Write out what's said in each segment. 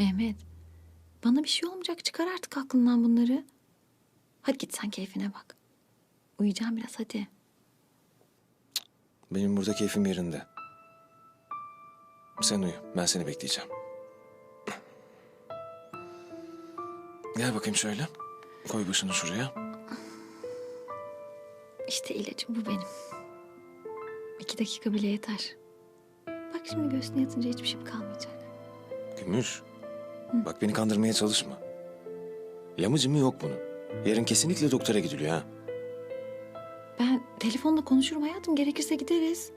Mehmet, bana bir şey olmayacak. Çıkar artık aklından bunları. Hadi git sen keyfine bak. Uyuyacağım biraz hadi. Benim burada keyfim yerinde. Sen uyu. Ben seni bekleyeceğim. Gel bakayım şöyle. Koy başını şuraya. İşte ilacım bu benim. İki dakika bile yeter. Bak şimdi göğsüne yatınca hiçbir şeyim kalmayacak. Gümüş. Bak beni kandırmaya çalışma. Yamıcı mı yok bunun. Yarın kesinlikle doktora gidiliyor ha. Ben telefonla konuşurum hayatım. Gerekirse gideriz.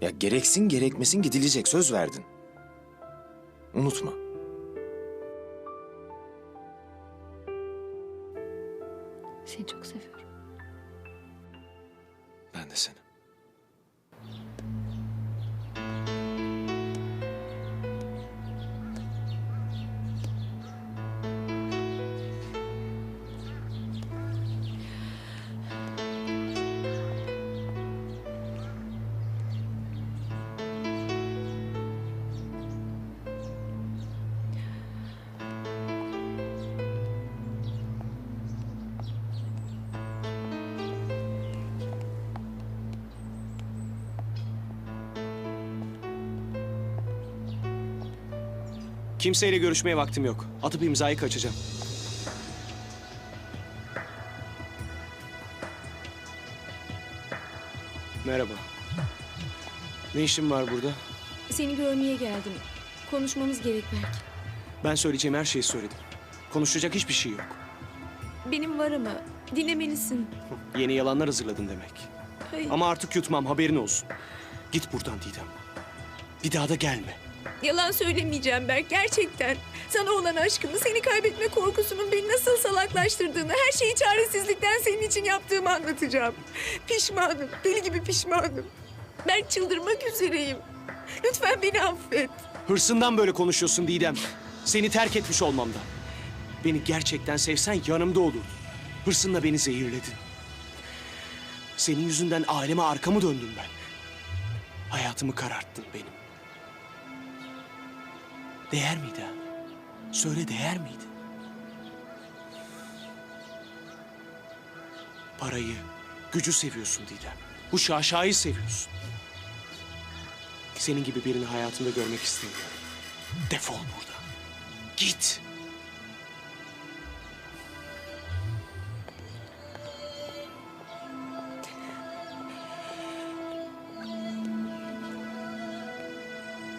Ya gereksin gerekmesin gidilecek. Söz verdin. Unutma. Seni çok seviyorum. Kimseyle görüşmeye vaktim yok. Atıp imzayı kaçacağım. Merhaba. Ne işin var burada? Seni görmeye geldim. Konuşmamız gerek belki. Ben söyleyeceğim her şeyi söyledim. Konuşacak hiçbir şey yok. Benim var ama dinlemelisin. Yeni yalanlar hazırladın demek. Hayır. Ama artık yutmam haberin olsun. Git buradan Didem. Bir daha da gelme. Yalan söylemeyeceğim Berk gerçekten. Sana olan aşkımı, seni kaybetme korkusunun beni nasıl salaklaştırdığını, her şeyi çaresizlikten senin için yaptığımı anlatacağım. Pişmanım, deli gibi pişmanım. Ben çıldırmak üzereyim. Lütfen beni affet. Hırsından böyle konuşuyorsun Didem. Seni terk etmiş olmamdan. Beni gerçekten sevsen yanımda olurdun. Hırsınla beni zehirledin. Senin yüzünden aileme arkamı döndüm ben. Hayatımı kararttın benim. Değer miydi? Söyle değer miydi? Parayı, gücü seviyorsun Didem. Bu şaşayı seviyorsun. Senin gibi birini hayatımda görmek istemiyorum. Defol buradan. Git.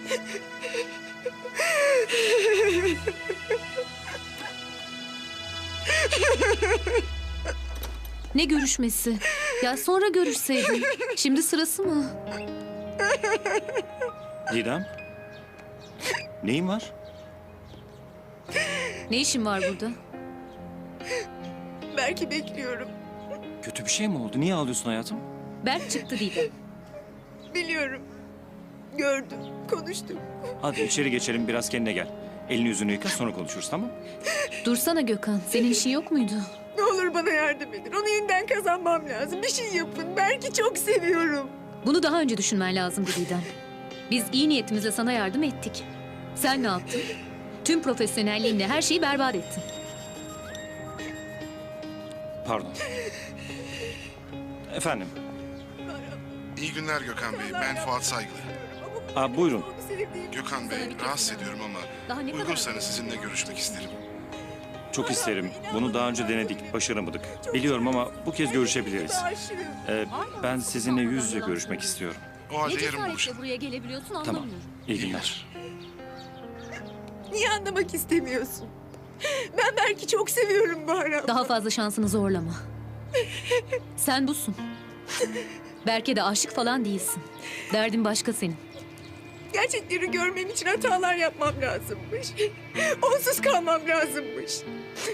Ne görüşmesi? Ya sonra görüşseydin. Şimdi sırası mı? Didem. Neyin var? Ne işin var burada? Berk'i bekliyorum. Kötü bir şey mi oldu? Niye ağlıyorsun hayatım? Berk çıktı Didem. Biliyorum. Gördüm, konuştum. Hadi içeri geçelim biraz kendine gel. Elini yüzünü yıka sonra konuşuruz tamam? Dursana Gökhan. Senin işin yok muydu? Ne olur bana yardım edin. Onu yeniden kazanmam lazım. Bir şey yapın. Berk'i çok seviyorum. Bunu daha önce düşünmen lazımdı Didem. Biz iyi niyetimizle sana yardım ettik. Sen ne yaptın? Tüm profesyonelliğinle her şeyi berbat ettin. Pardon. Efendim. İyi günler Gökhan Bey. Ben Fuat Saygılı. Aa, buyurun. Gökhan Bey, rahatsız ediyorum ama uygunsanız sizinle görüşmek isterim. Çok isterim. Bunu daha önce denedik, başaramadık. Biliyorum ama bu kez görüşebiliriz. Ee, ben sizinle yüz yüze görüşmek istiyorum. O halde Ne yarın buluşalım. buraya gelebiliyorsun Tamam. anlamıyorum. İyi günler. Niye anlamak istemiyorsun? Ben Berk'i çok seviyorum Bahar abla. Daha fazla şansını zorlama. Sen busun. Berk'e de aşık falan değilsin. Derdin başka senin. Gerçekleri görmem için hatalar yapmam lazımmış. Onsuz kalmam lazımmış.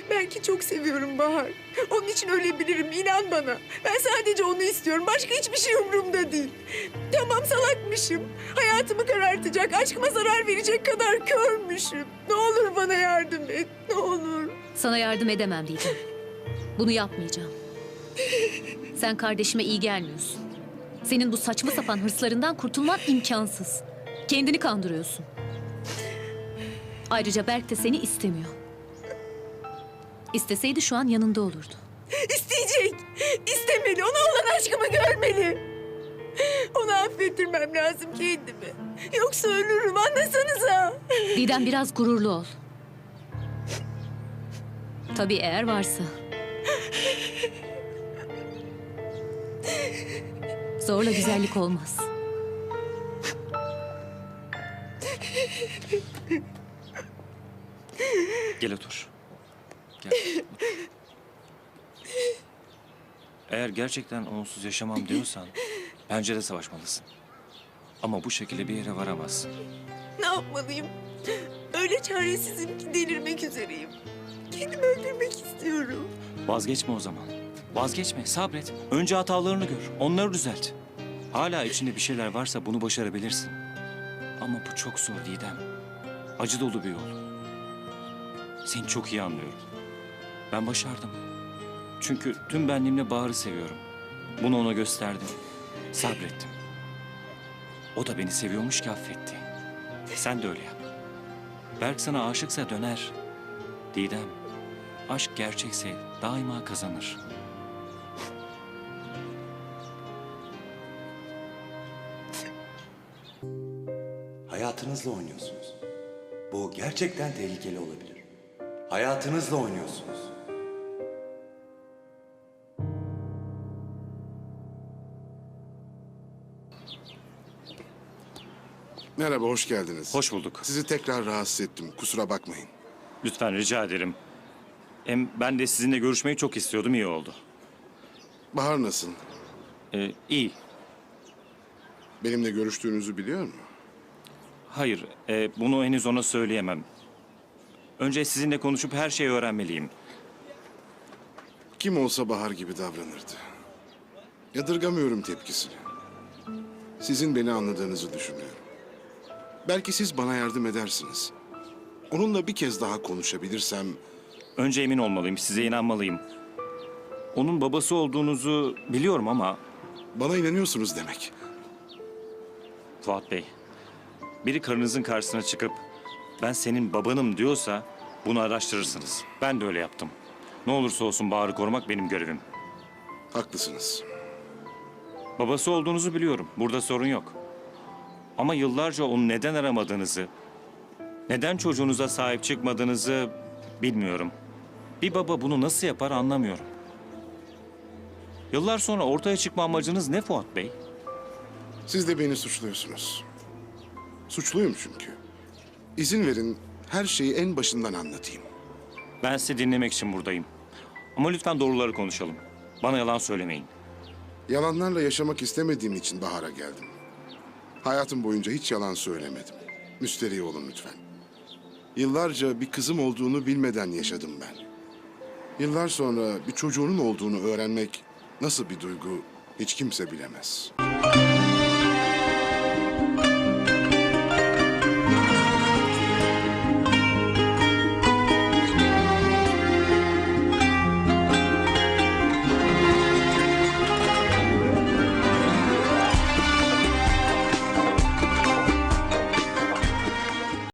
Berk'i çok seviyorum Bahar. Onun için ölebilirim inan bana. Ben sadece onu istiyorum. Başka hiçbir şey umurumda değil. Tamam salakmışım. Hayatımı karartacak, aşkıma zarar verecek kadar körmüşüm. Ne olur bana yardım et. Ne olur. Sana yardım edemem Didem. Bunu yapmayacağım. Sen kardeşime iyi gelmiyorsun. Senin bu saçma sapan hırslarından kurtulman imkansız. Kendini kandırıyorsun. Ayrıca Berk de seni istemiyor. İsteseydi şu an yanında olurdu. İsteyecek. İstemeli. Ona olan aşkımı görmeli. Onu affettirmem lazım kendimi. Yoksa ölürüm anlasanıza. Didem biraz gururlu ol. Tabii eğer varsa. Zorla güzellik olmaz. Gel otur. Gel. otur. Eğer gerçekten onsuz yaşamam diyorsan bence de savaşmalısın. Ama bu şekilde bir yere varamazsın. Ne yapmalıyım? Öyle çaresizim ki delirmek üzereyim. Kendimi öldürmek istiyorum. Vazgeçme o zaman. Vazgeçme, sabret. Önce hatalarını gör, onları düzelt. Hala içinde bir şeyler varsa bunu başarabilirsin. Ama bu çok zor Didem. Acı dolu bir yol. Seni çok iyi anlıyorum. Ben başardım. Çünkü tüm benliğimle Bahar'ı seviyorum. Bunu ona gösterdim. Sabrettim. O da beni seviyormuş ki affetti. Sen de öyle yap. Berk sana aşıksa döner. Didem, aşk gerçekse daima kazanır. Hayatınızla oynuyorsunuz. Bu gerçekten tehlikeli olabilir. Hayatınızla oynuyorsunuz. Merhaba, hoş geldiniz. Hoş bulduk. Sizi tekrar rahatsız ettim. Kusura bakmayın. Lütfen rica ederim. Hem ben de sizinle görüşmeyi çok istiyordum, iyi oldu. Bahar nasıl? Ee, iyi. Benimle görüştüğünüzü biliyor mu? Hayır, e, bunu henüz ona söyleyemem. Önce sizinle konuşup her şeyi öğrenmeliyim. Kim olsa Bahar gibi davranırdı. Yadırgamıyorum tepkisini. Sizin beni anladığınızı düşünüyorum. Belki siz bana yardım edersiniz. Onunla bir kez daha konuşabilirsem Önce emin olmalıyım, size inanmalıyım. Onun babası olduğunuzu biliyorum ama bana inanıyorsunuz demek. Fuat Bey, biri karınızın karşısına çıkıp ben senin babanım diyorsa bunu araştırırsınız. Ben de öyle yaptım. Ne olursa olsun Bahar'ı korumak benim görevim. Haklısınız. Babası olduğunuzu biliyorum. Burada sorun yok. Ama yıllarca onu neden aramadığınızı, neden çocuğunuza sahip çıkmadığınızı bilmiyorum. Bir baba bunu nasıl yapar anlamıyorum. Yıllar sonra ortaya çıkma amacınız ne Fuat Bey? Siz de beni suçluyorsunuz. Suçluyum çünkü. İzin verin her şeyi en başından anlatayım. Ben sizi dinlemek için buradayım. Ama lütfen doğruları konuşalım. Bana yalan söylemeyin. Yalanlarla yaşamak istemediğim için Bahar'a geldim. Hayatım boyunca hiç yalan söylemedim. Müsterih olun lütfen. Yıllarca bir kızım olduğunu bilmeden yaşadım ben. Yıllar sonra bir çocuğunun olduğunu öğrenmek nasıl bir duygu hiç kimse bilemez.